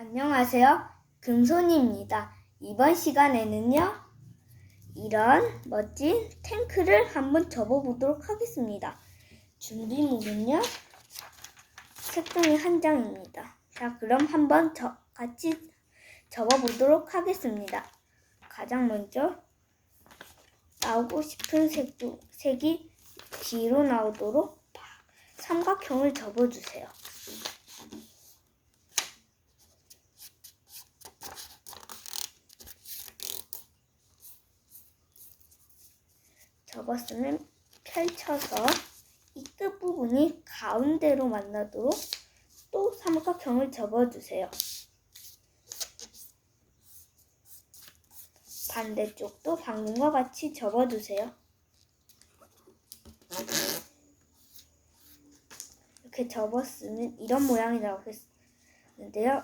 안녕하세요. 금손입니다. 이번 시간에는요, 이런 멋진 탱크를 한번 접어보도록 하겠습니다. 준비물은요, 색종이 한 장입니다. 자, 그럼 한번 저, 같이 접어보도록 하겠습니다. 가장 먼저 나오고 싶은 색조, 색이 뒤로 나오도록 삼각형을 접어주세요. 접었으면 펼쳐서 이 끝부분이 가운데로 만나도록 또 삼각형을 접어주세요. 반대쪽도 방금과 같이 접어주세요. 이렇게 접었으면 이런 모양이 나오겠는데요.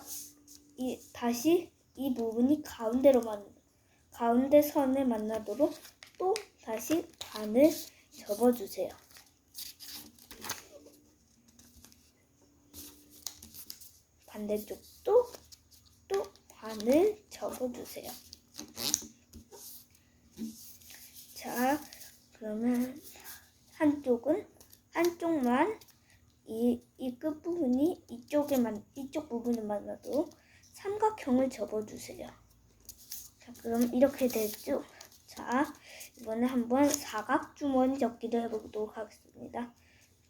이, 다시 이 부분이 가운데로 만, 가운데 선에 만나도록 또 다시 반을 접어주세요. 반대쪽도 또 반을 접어주세요. 자, 그러면 한쪽은 한쪽만 이, 이 끝부분이 이쪽에만 이쪽 부분을 만나도 삼각형을 접어주세요. 자, 그럼 이렇게 됐죠? 자, 이번에 한번 사각 주머니 접기를 해보도록 하겠습니다.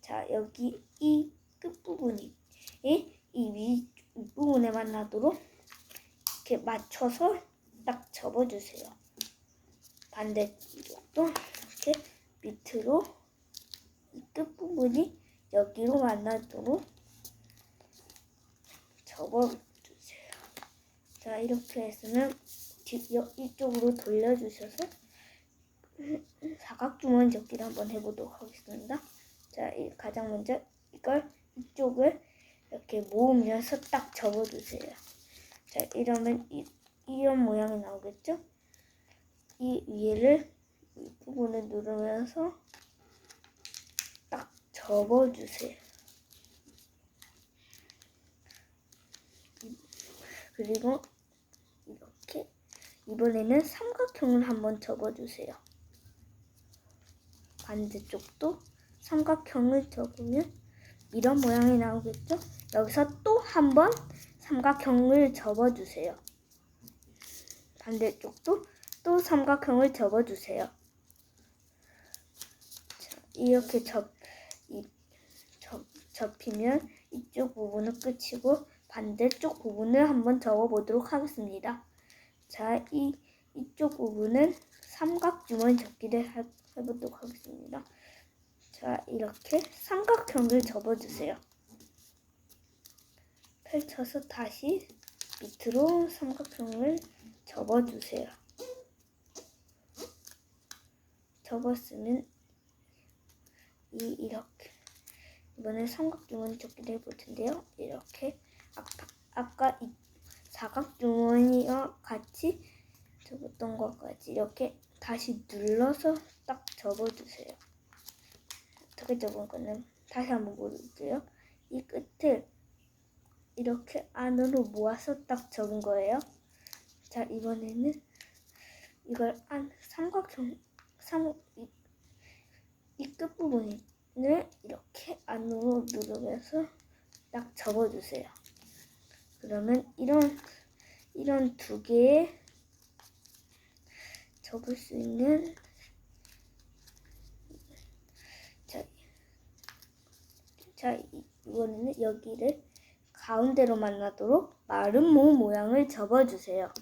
자, 여기 이 끝부분이 이 윗부분에 만나도록 이렇게 맞춰서 딱 접어주세요. 반대쪽도 이렇게 밑으로 이 끝부분이 여기로 만나도록 접어주세요. 자, 이렇게 했으면 뒤- 여- 이쪽으로 돌려주셔서 사각주머니 접기를 한번 해보도록 하겠습니다. 자, 이 가장 먼저 이걸 이쪽을 이렇게 모으면서 딱 접어주세요. 자, 이러면 이, 이런 모양이 나오겠죠? 이 위를 이 부분을 누르면서 딱 접어주세요. 그리고 이번에는 삼각형을 한번 접어주세요. 반대쪽도 삼각형을 접으면 이런 모양이 나오겠죠? 여기서 또 한번 삼각형을 접어주세요. 반대쪽도 또 삼각형을 접어주세요. 자, 이렇게 접, 이, 접, 접히면 이쪽 부분은 끝이고 반대쪽 부분을 한번 접어보도록 하겠습니다. 자, 이, 이쪽 부분은 삼각 주머니 접기를 해, 해보도록 하겠습니다. 자, 이렇게 삼각형을 접어주세요. 펼쳐서 다시 밑으로 삼각형을 접어주세요. 접었으면 이 이렇게 이번에 삼각 주머니 접기를 해볼 텐데요. 이렇게 아까 아까 이 사각 주머니와 같이 접었던 것까지 이렇게 다시 눌러서 딱 접어주세요. 어떻게 접은 거는 다시 한번 보여줄게요. 이 끝을 이렇게 안으로 모아서 딱 접은 거예요. 자 이번에는 이걸 안 삼각형 삼 이, 이 끝부분을 이렇게 안으로 누르면서 딱 접어주세요. 그러면 이런 이런 두 개의 접을 수 있는 자, 자 이- 이번에는 여기를 가운데로 만나도록 마른 모 모양을 접어주세요.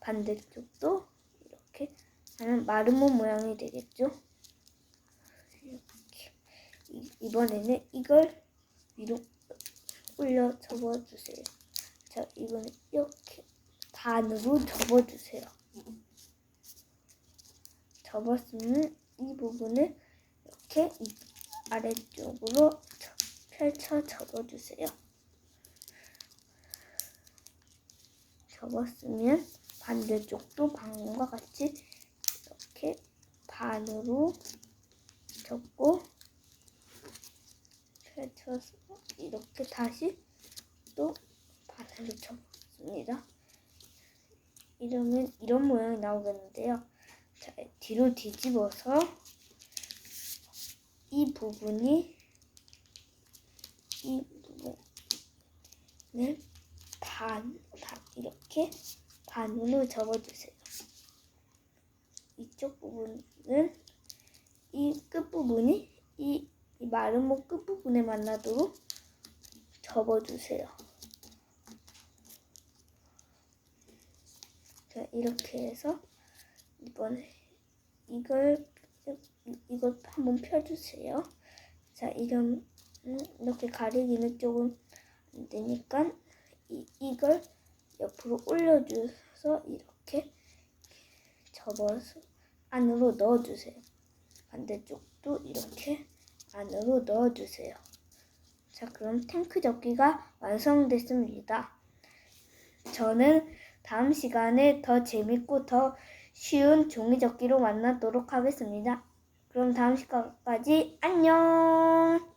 반대쪽도 이렇게 하면 마른 모 모양이 되겠죠? 이렇게 이- 이번에는 이걸 위로 올려 접어주세요. 자, 이번에 이렇게 반으로 접어주세요. 접었으면 이 부분을 이렇게 이 아래쪽으로 저- 펼쳐 접어주세요. 접었으면 반대쪽도 방금과 같이 이렇게 반으로 접고 펼쳐서 이렇게 다시 또 잘 붙여봤습니다. 이러면 이런 모양이 나오겠는데요. 자, 뒤로 뒤집어서 이 부분이 이 부분을 반, 반 이렇게 반으로 접어주세요. 이쪽 부분은 이 끝부분이 이, 이목 끝부분에 만나도록 접어주세요. 자, 이렇게 해서 이번에 이걸 이- 이걸 한번 펴주세요. 자, 이런 음, 이렇게 가리기는 조금 안 되니까 이, 이걸 옆으로 올려줘서 이렇게 접어서 안으로 넣어주세요. 반대쪽도 이렇게 안으로 넣어주세요. 자, 그럼 탱크 접기가 완성됐습니다. 저는 다음 시간에 더 재밌고 더 쉬운 종이 접기로 만나도록 하겠습니다. 그럼 다음 시간까지 안녕!